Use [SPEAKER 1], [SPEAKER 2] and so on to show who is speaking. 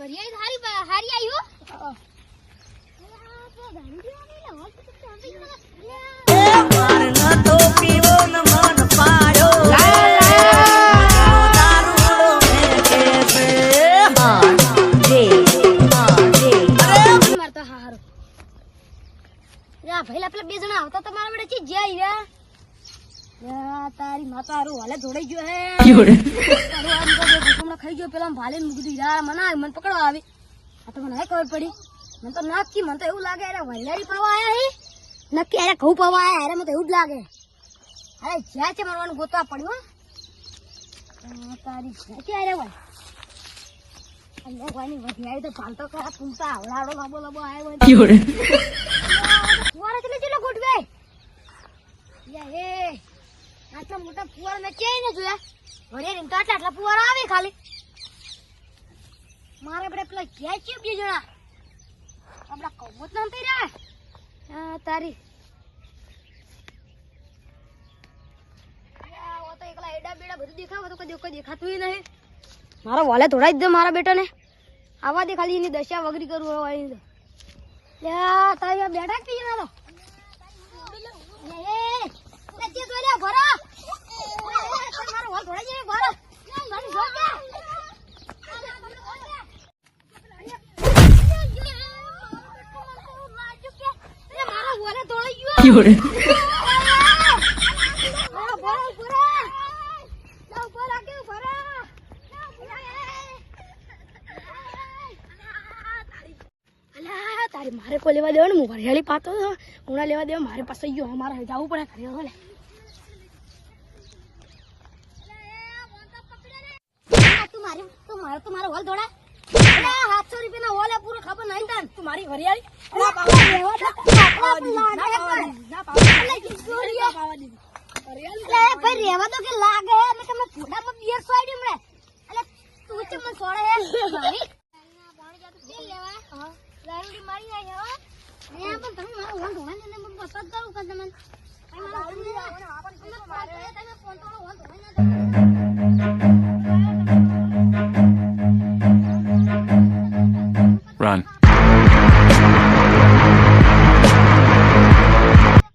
[SPEAKER 1] વરિયાળી હારી હારી ભાઈ બે જણા આવતા તમારા બેટા ચી જ્યાં તારી માતા હારું હાલે જોડાઈ ગયો હે. ભૂકંપડા ખાઈ ગયો પેલા ભાલે મૂકી યાર મને મને પકડવા આવી. આ તો મને ખબર પડી. મને તો નક્કી મને તો એવું લાગે અરે વૈલાડી પાવા આયા હે? નક્કી અરે ઘઉં પાવા આયા અરે મને તો એવું જ લાગે. અરે જ્યાં છે મારવાનું ગોતવા પડ્યું તારી જ્યાં છે અરે ભાઈ. તો લાંબો લાંબો આવ્યો મેં ક્યાંય ન જોયા? વળે તો આટલા આટલા ફુવારા આવે ખાલી. મારે આપણે પેલા ક્યાં છે બે જણા. આપણા કૌમત નામ થઈ રહ્યા તારી. યા, એકલા એડા બેડા બધું દેખાવ તો કદી કોઈ દેખાતું નહીં. મારો વાલે ધોડાઈ જ દે મારા બેટાને. આવા દે ખાલી એની દશા વગરી કરું હોય તારી બેઠા તો લે એ નચે તો લે ભરો મારો વાલ ધોડાઈ જાય ભરો મને જો કે મારો વાલે ભરો અલા તારી મારે કોઈ લેવા દેવાનું હું વરિયાળી પાતો હતો ઉણા લેવા દેવા મારે પાસે ગયો મારે જવું પડે ઘરે. તું મારી તું મારો તું મારો હોલ દોડા અલા, 700 રૂપિયાના હોલ પૂરો ખબર નહીં તાન તું મારી વરિયાળી રહેવા દો કે લાગે અને તમે ફોટામાં બિયર સોડી મળે એટલે તું છે મને સોડે ભાઈ પાણી લેવા દારૂડી મારી જાય હો Run.